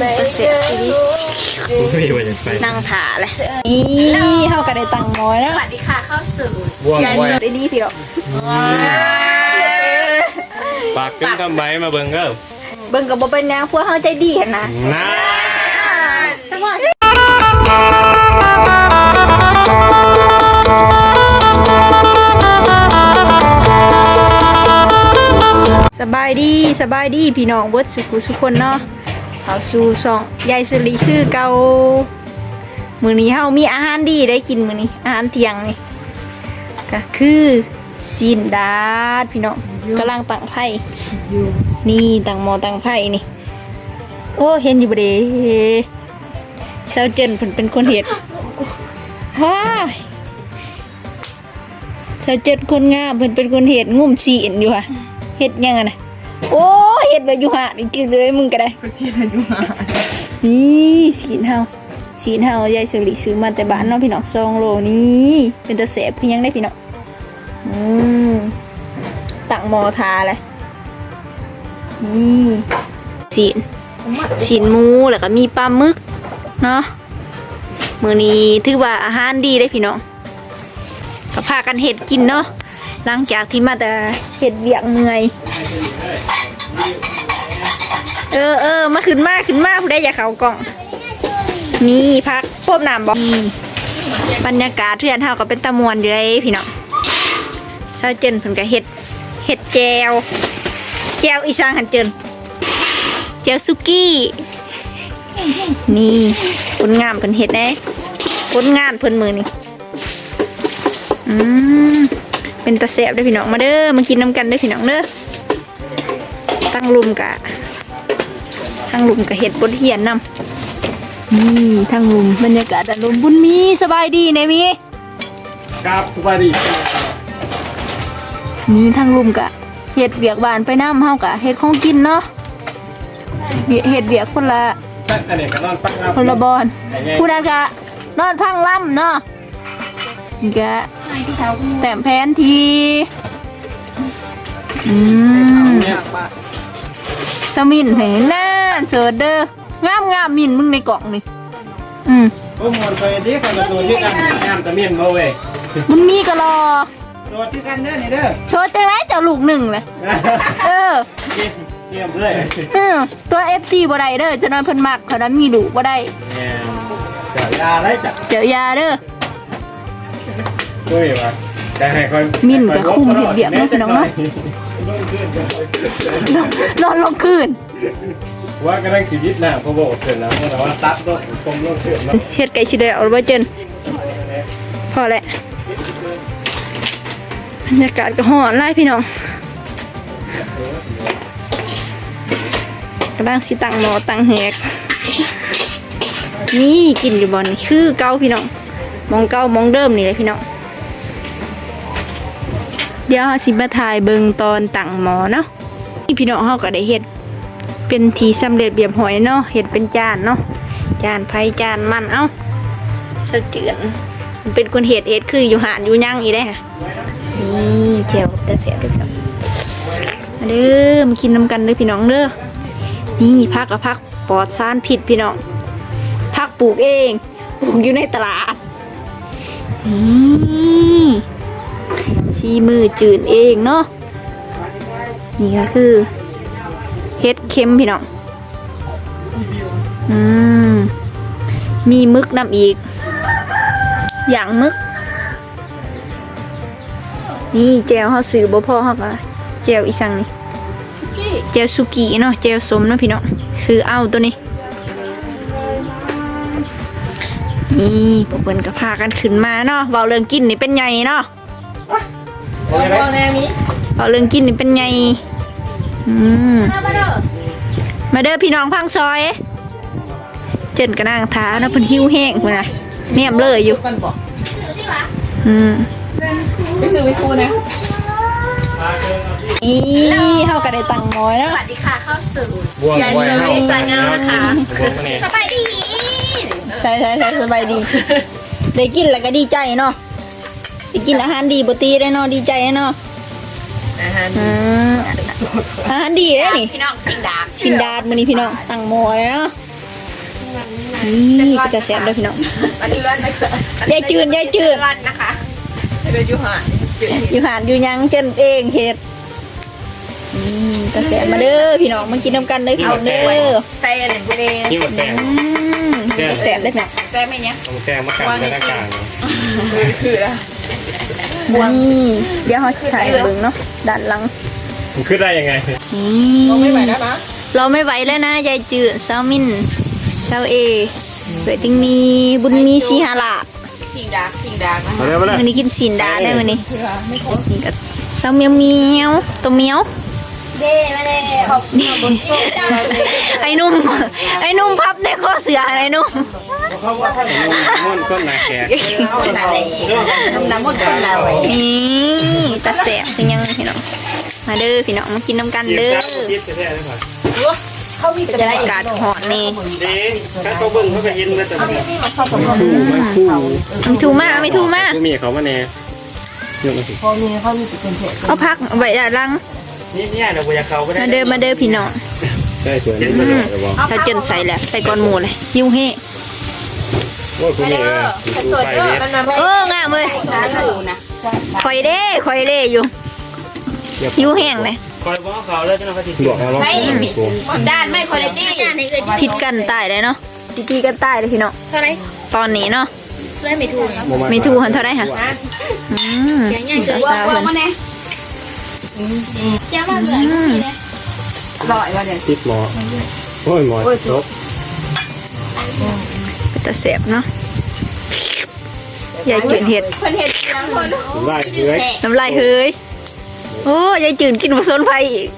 จะเป็นเสียทีนี้ไม่ว่าจะไปนั่งถาเลยนี่เฮาก็ได้ตังค์น้อยแล้วสวัสดีค่ะเข้าสู่ว่วงยายไว้ได้ดีพี่ดอกปากกึ้งทำไมมาเบิ่งเด้อเบิ่งก็บ่เป็นหยังพวกเฮาใจดีหั่นนะนะสบายดีสบายดีพี่น้องเบิดสุขุสุคนเนาะ เขาสู่สองยายสิริคือเกามื้อนี้เฮามีอาหารดีได้กินมื้อนี้ อาหารเที่ยงนี่ก็คือซีนดาดพี่น้องกำลังตั้งไผ่นี่ตั้งหม้อตั้งไผ่นี่ โอ้เห็นอยู่บ่เด้เซาเจนเพิ่นเป็นคนเฮ็ดว้ายเซาเจนคนงามเพิ่นเป็นคนเฮ็ดงุ่มซีนอยู่ค่ะเฮ็ดยังไงนะ โอ้เฮ็ดไว้อยู่หานี่กินเลยมึงก็ได้นี่สีนเฮาสีนเฮายายสุริซื้อมาแต่บ้านเนาะพี่น้องซองโลนี่เป็นตะแสบคือยังได้พี่น้องอืมตักหมอทาเลยนี่สีนสีนหมูแล้วก็มีปลาหมึกเนาะมือนี้ถือว่าอาหารดีได้พี่น้องก็พากันเห็ดกินเนาะหลังจากที่มาแต่เห็ดเวียงเมื่อย เออเออมาขึ้นมากขึ้นมาผู้ได้อย่าเขากล่อง นี่พักพบน้ำบอกบรรยากาศเทือนเท่ากับเป็นตะมวนอยู่เลยพี่น้องเศร้าเจนเพิ่นกับเห็ดเห็ดแจวแจวอีสานหันเจนแจวซุกี้ นี่ผลงามเพิ่นเห็ดแน่ผลงานเพิ่นมือนี่อืมเป็นตะแสบด้อพี่น้องมาเด้อมากินน้ำกันด้อพี่น้องเด้อ ตั้งลุมกะทางลุมกับเห็ดบนเหียนนำนี่ทางลุมบรรยากาศด้านลุมบุญมีสบายดีเนมีครับสบายดีนี่ทางลุมกะเห็ดเบียกบานไปน้ำเฮากะเห็ดของกินเนาะเบียเห็ดเบียกคนละตั้งแต่เด็กก็นอนปักครับคนละบอนผู้นั้นกะนอนพังล่ำเนาะนี่กะแต้มแผนทีอืมเนี่ย สมินเห็นหน้าเสิร์ชเด้องามงามมินมึงในกล่องนี่อืมโอ้โหไปดิใครมาตัวที่กันงามตะเมียนมาเว้ยบุญมีก็รอตัวที่กันเด้อนี่เด้อโชว์จังไรเจ้าลูกหนึ่งเลยเออเทียมเลยเออตัว FC บ่ได้เด้อจะนอนเพิ่นมักเขานั้นมีลูกบ่ได้เนี่ยจะยาอะไรจ้ะเจ้ายาเด้อด้วยวะจะให้คอย มิ่นกับคุมเห็ดเบียกเนาะพี่น้องเนาะนอนลงคืนว่ากำลังชีวิตนะพอบอกเสร็จแล้วแต่ว่าตัดด้วยกลมลงเสร็จแล้วเฮ็ดไก่สิได้เอาบ่เจนพอแล้วบรรยากาศก็ร้อนหลายพี่น้องกำลังสิตั้งหม้อตั้งแหกนี่กินอยู่บ่นี่คือเก่าพี่น้องมองเก่ามองเดิมนี่เลยพี่น้อง เดี๋ยวเราสิมาถ่ายเบิงตอนตั้งหมอเนาะนี่พี่น้องเฮาก็ได้เฮ็ดเป็นทีสำเร็จเบียบหอยเนาะเฮ็ดเป็นจานเนาะจานไผจานมันเอ้าเสะเจือนเป็นคนเฮ็ดเฮ็ดคืออยู่หานอยู่ย่างอีได้ค่ะนี่เจียวแต่เสียบเด้อพี่น้องมาเด้อมากินน้ำกันเด้อพี่น้องเด้อนี่พักกับพักปลอดสารผิดพี่น้องพักปลูกเอง ปลูกอยู่ในตลาดนี่ ชีมือจืดเองเนาะนี่ก็คือเฮ็ดเค็มพี่น้องอืมมีมึกนำอีก อย่างมึก นี่แจวเขาซื้อบ่พอเขาก็แจวอีสังนี่แจวสุกี้เนาะแจวสมเนาะพี่น้องซื้อเอาตัวนี้นี่พวกเพิ่นก็พากันขึ้นมาเนาะเว้าเรื่องกินนี่เป็นไงเนาะ บอกแนวนี้เอาเรื่องกินนี่เป็นไงอืมมาเด้อพี่น้องพังซอย เจนกระนางท้านะเพิ่นหิวแห้งพุ่นน่ะเนียมเลยอยู่กันบอกอืมไปซื้อไปคูนะอีเฮาก็ได้ตังค์น้อยแล้วสวัสดีค่ะเข้าสู่บ่วงยายไว้เซอเฮาร์วิสแนลนะคะบ่วงมาเนี่ยสบายดีใช่ใช่ใช่สบายดี ได้กินแล้วก็ดีใจเนาะ ได้กินอาหารดีบ่ตีได้เนาะดีใจเนาะอาหารอืมอาหารดีเด้อนี่พี่น้องสิงดามชินดาดมื้อนี้พี่น้องตังหม้อเลยเนาะนี่ก็จะแซ่บเด้อพี่น้อง อันนี้ร้านนะคะยายจืดยายจืดร้านนะคะเดี๋ยวอยู่หาดจืดอยู่หานอยู่หยังจนเองเฮ็ดอืมก็แซ่บมาเด้อพี่น้องมากินน้ำกันเด้อพี่น้องเด้อใส่อะไรไปเลย นี่หมดแป้งอืม ก็แซ่บเลยนะใส่ไหมเนี่ยเอาแป้งมากันในหน้ากลางคือละนี่เดี๋ยวเฮาสิถ่ายให้เบิ่งเนาะด้านหลังมันขึ้นได้ยังไงนี่ไม่ไหวแล้วนะเราไม่ไหวแล้วนะยายจืดเซามินเซาเอเกิดจึงมีบุญมีสีหาละสิ่งดาสิ่งดานะมาเลยมาเลยวันนี้กินสินดาได้วันนี้คือไม่ครบนี่ก็เซาเมียวเมียวตัวเมียว เด้ไม่ได้ขอบคุณบนโต๊ะจ้าเลยไอ้นุ่ม ไอ้นุ่มพับในข้อเสือไอ้นุ่มเขาว่าท่านม่อนก้นนาแขกคนอะไรน้ำมันคนอะไรนี่ตาแสบคือยังพี่น้อง มาเด้อพี่น้องมากินน้ำกันเย็นเด้อจ้าคิดแท้ๆเลยค่ะเขามีบรรยากาศหอนนี่ดีถ้าเขาเบิ่งเขาก็ยินแล้วแต่ไม่นี่มาเข้ากับคู่ไม่คู่ไม่ถูมากไม่ถูมากกูมีเขามาแน่เยอะมาสิพอมีเขามีติดเป็นเพจเอาพักเอาไว้ด้านหลัง นี่เนี่ยนะกูอยากเขาไม่ได้มาเด้อมาเด้อพี่น้องได้สวยเย็นมาเลยแต่ว่าถ้าเจนใส่แล้วใส่ก้อนหมูเลยยิ้วเฮ่โอ้ยกูมีเออกูไปเย็ดมันมาไม่เอองามเลยได้อยู่นะคอยเด้คอยเด้อยู่ยิ้วแห้งเลยคอยบอกเขาแล้วจะนำไปติดหลวงเอาลองไม่ด้านไม่คุณภาพด้านนี้เกิดผิดกันตายเลยเนาะสิตีกันตายเลยพี่น้องเท่าไรตอนนี้เนาะเลยไม่ถูกไม่ถูกหันเท่าไรค่ะอืมอย่างเงี้ยเจอสาวๆว่าเพิ่นมาแน่เจ้ามาเหลืออยู่นี่นะลอยว่าเนี่ยวติดหมอโอ้ยหมอลบแต่แสบเนาะยายจืดเห็ดคนเห็นยังคนผมได้เฮ้ยน้ำลายเฮ้ยโอ้ยายจืดกินผสมไฟอีก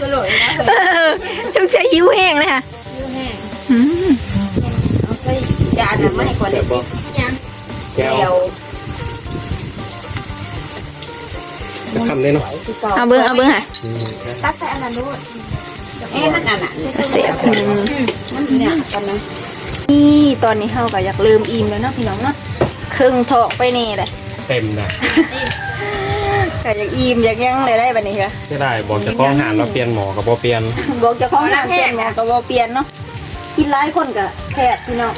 ก็หลอยนะเออจุกใช้หิวแห้งเลยค่ะอืมยาจะไม่ให้คนแบเห็กยังแก้ว จะทำได้เนาะเอาเบิ้งเอาเบิ้งค่ะตัดใส่อันนั้นด้วยเอ๊ะนั่นน่ะก็แสบอืมมันเนี่ยตอนนั้นนี่ตอนนี้เฮาก็อยากลืมอิ่มแล้วเนาะพี่น้องเนาะครึ่งทอกไปนี่เลยเต็มนะก็อยากอิ่มอยากยังเลยได้บัดนี้ค่ะไม่ได้บอกจะกล้องหานเราเปลี่ยนหมอกับพอเปลี่ยน บอกเจะของน้ำเปลี่ยนหมอก็บ่เปลี่ยนเนาะกินหลายคนก็แคบพี่น้อง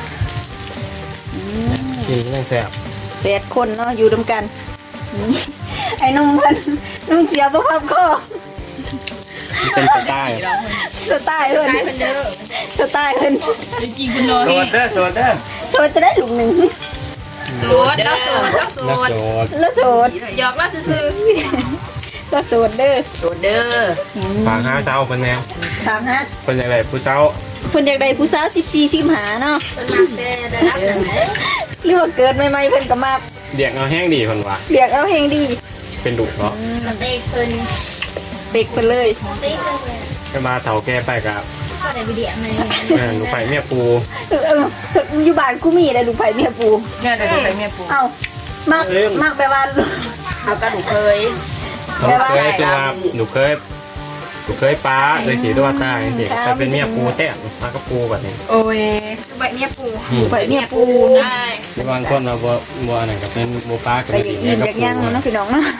กินก็ยังแสบแปดคนเนาะอยู่ดมกันนี่ ไอ้นุ่มมันนุ่มเสียบ่พับคอเป็นสไตล์สไตล์เพิ่นตายคนเด้อสไตล์เพิ่นจริงคุณนอนโสดเด้อโสดเด้อโสดจะได้ลูกหนึ่งโสดแล้วโสดแล้วโสนักดโสดแล้วโสดหยอกแล้วซื้อแล้วโสดเด้อโสดเด้อฝากห้าเจ้าเป็นแนวถามฮะเป็นอย่างไรผู้เจ้าเพิ่นอยากได้ผู้สาว14 15เนาะเป็นมาเซ่ได้รับไหนหรือว่าเกิดใหม่ๆเพิ่นก็มาเดียกเอาแห้งดีคนวะเรียกเอาแฮงดี เป็นดุเนาะเด็กเพิ่นเด็กเพิ่นเลยเด็กเพิ่นก็มาเถาแก่ไปกับก็ได้วิดีโอในเออหนูไปเมียปูเออเอออยู่บ้านกูมีได้ลูกไผเมียปูเนี่ยได้ใส่เมียปูเอ้ามักมักแปลว่าเขาก็หนูเคยหนูเคยตัวหนูเคยหนูเคยป้าเลยสีตัวตายสิแต่เป็นเมียปูแท้มาก็ปูแบบนี้ โอ้ยใบเมียปูไผเมียปูได้มีบางคนเราบัวบัวอะไรก็เป็นบัวป้าก็ไปไม่อดียากเมีอิ่ยมก็อยากปูยังเนาะพี่น้องเนาะหนู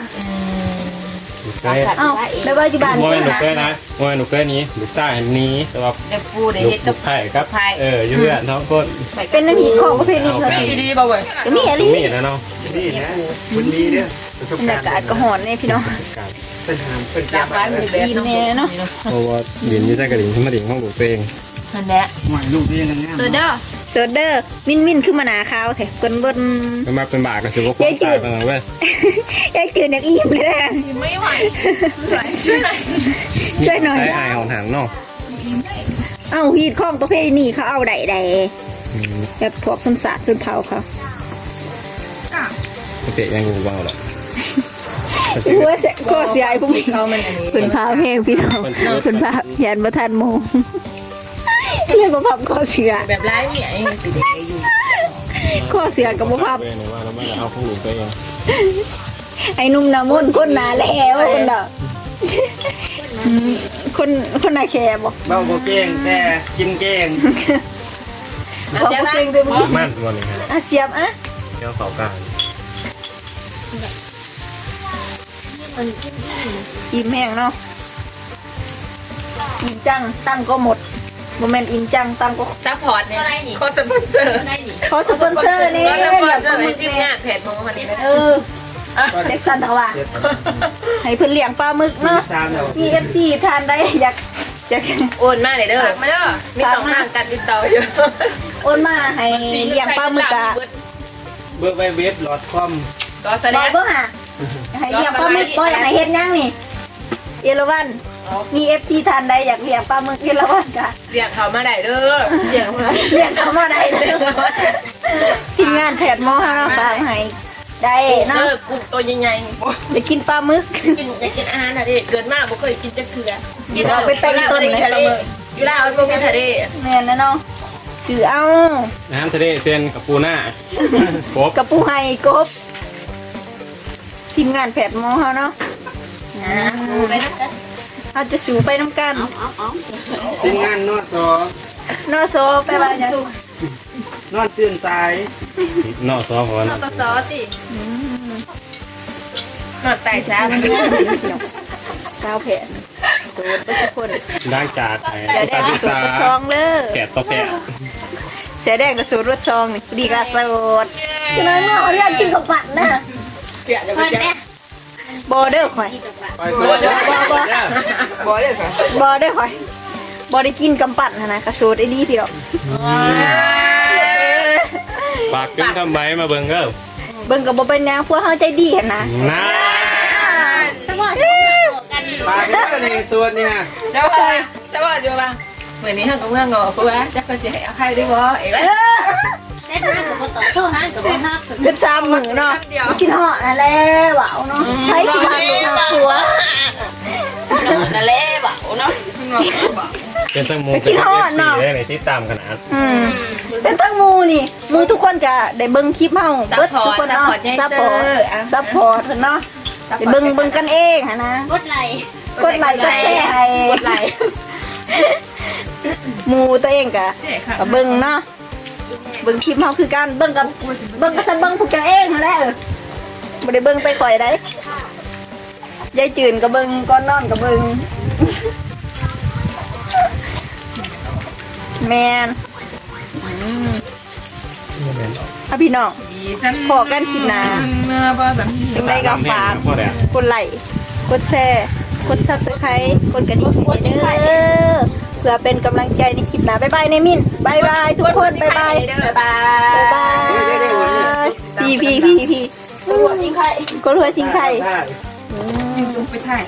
เคยเอ้าแล้วว่าอยู่บ้านบัวเพิ่นหนูนะเคยนะบัวหนูเคยนี้หนูใต้นี้แต่ว่าเด็กปูเด็กลูกเฮ็ดลูกับกไผ่ครับเออยืดท้องก้นเป็นนาทีของประเพณีเพิ่นดีดีบ่เว้ยก็มีอะไรมีนะเนาะนี่นะคุณดีเนี่ยประสบบรรการยาณ์กาศก็หอนเนี่ยพี่น้องเป็นหามเป็นอยากร้านมีแบบกินเนี่ยเนาะเพราะว่าดินยี่ใจกระดิ่งขึ้นมาดิ่งห้องหลูกตัวเองนั่นแหละหวานลูกที่ยังไงตัวเด้อ โซเดอร์มินมินคือมาหนาขาวแท้เปิ้นเบิ้นเป็นมาเป็นบาทก็ถือว่าความตายตรงนั้นเว้ยยายจืดอยากอิ่มเลยนะไม่ไหวช่วยหน่อยช่วยหน่อยไอ้ไอ้ของถังเนาะเอ้าฮีดของประเพณีเขาเอาใดใดแบบพวกสมศาสตร์สุนเผาเขาเตะยังอยู่บ้างหรอหัวเสียก็เสียไอ้พวกนี้เขามันอันนี้เพิ่นพาเพลงพี่น้องเพิ่นพายันบ่ทันโมง เรื่องบ่พับข้อเสือแบบร้ายเนี่ยไอ้สิเด็กอยู่ข้อเสือกับบ่พับเว้ยว่าเราไม่เอาของหลูกตัวเองไอ้หนุ่มหน้ามนต์คนหนาแล้วคนดอกอืมคนคนหนาแคบบอกเบ้าโบเก่งแต่กินเก่งบอกว่าเก่งเลยมึงมันวันนี้ฮะอะเสียบอะเจ้าเสากลางอิ่มแห้งเนาะอิ่มจังตั้งก็หมด โมเมนต์อินจังตามก็ซัพพอร์ตเนี่ยโคตรสปอนเซอร์ได้ดิขอสปอนเซอร์นี่ก็สปอนเซอร์เดี๋ในยวทีมงานแผนมองวันนี้นะเออเด็กสันทว่าให้เพิ่นเลี้ยงปลาหมึกเนาะตามเดี๋ยวมี FC ทานได้อยากอยากโอนมาเลยเด้อมาเด้อมีสองทางการติดต่ออยู่โอนมาให้เลี้ยงปลาหมึกอะเบิร์กไวเว็บหลอดคอมก็แสบดอกงเบิ่งอะให้เลี้ยงปลาหมึกบ่อยากให้เฮ็ดหยังนี่เอราวัน มี FC ทานได้อยากเลี้ยงปลาหมึกเอราวันจ้ะเรียกเขามาได้เด้อเลี้ยงมาเลี้ยงเขามาได้เลยทีมงานแพทย์หมอเฮาเนาะฝากให้ได้เนาะเด้อกลุ่มตัวใหญ่ๆไปกินปลาหมึกกินอยากกินอาหารอะดิเกินมากบ่เคยกินจักเทื่อกินเอาไปเต็มต้นเลยทะเล อยู่ลาวมันบ่มีทะเลแม่นนะเนาะชื่อเอาน้ำทะเลเซนกับปูหน้าครบกระปูไฮกบทีมงานแพทย์หมอเฮาเนาะไปนะจ๊ะ เราจะสูไปน้ำกันเอาเอาทีมงานนวดซอนอโซไปว่าหยังนอนตื่นสายนอกซอพอนะก็ซอสินอดไตช้ามันสาวแผนสูตรทุกคนล้างจากไอ้เสียแดตางพิสูตซารรสซองเลยแกะต่อแกะเสียแดงกับสูตรรสซองนี่ดีกว่าสูตรจะน้อยมากเรียกกินกับปั่นนะเกลียดจะเปิไปดจ้ะแม่ บอเดอร์ข่อยไปสวนบ่ได้ค่ะบอเดอร์ข่อยบอได้กินกำปั่นนะนะกระสูตรไอ้นี่พี่ดอกฝากขึ้นทำไมมาเบิ่งเด้อเบิ่งกับบเป็นหยังพวกเขาใจดีเห็นนะน้าถ้าว่าจะมากันอยู่ปลาเด้อในสวนนี่ฮะเจ้าว่าเจ้าว่าอยู่บ้างเหมือนนี้ทางกับเมื่องอเพราะว่าจะเขาจะให้เอาให้ได้บ่เอ๋ ได้ทางกับบ่ต่อโทษฮะกับบ่ฮักเป็นสามมือเนาะกินเหาะนั่นแหละเบาเนาะใช้สิบาทหนึ่งตัวนั่นแหละบ่เนาะเป็นตั้งหมูเป็นตั้งเอฟซีได้ในที่ตามขนาดอืมเป็นตั้งหมูนี่หมูทุกคนจะได้เบิ่งคลิปเฮาเบิดทุกคนเนาะซัพพอร์ตซัพพอร์ตเนาะได้เบิ่งเบิ่งกันเองหั้นนะ กดไหลกดไลค์กดแชร์ให้กดไลค์หมูตัวเองกะก็เบิ่งเนาะ เบิ่งคลิปเฮาคือกันเบิ่งกับเบิ่งกับซันเบิ่งพวกเจ้าเองนั่นแหละเออบ่ได้เบิ่งไปข่อยได้ยายจืนก็เบิ่งก่อนนอนก็เบิ่งแมนอะพี่น้องขอกันคลิปหน้าจังได้ก็ฝากพอแล้วกดไลค์กดแชร์กดซับสไครต์กดกระดิ่งเด้อ เพื่อเป็นกำลังใจในคลิปหน้าบ๊ายบายในมินบ๊ายบายทุกคนบ๊ายบายบ๊ายบายบายพี่พี่พี่พี่ตัวจริงใครกดหัวสิงไทยได้ไปถ่าย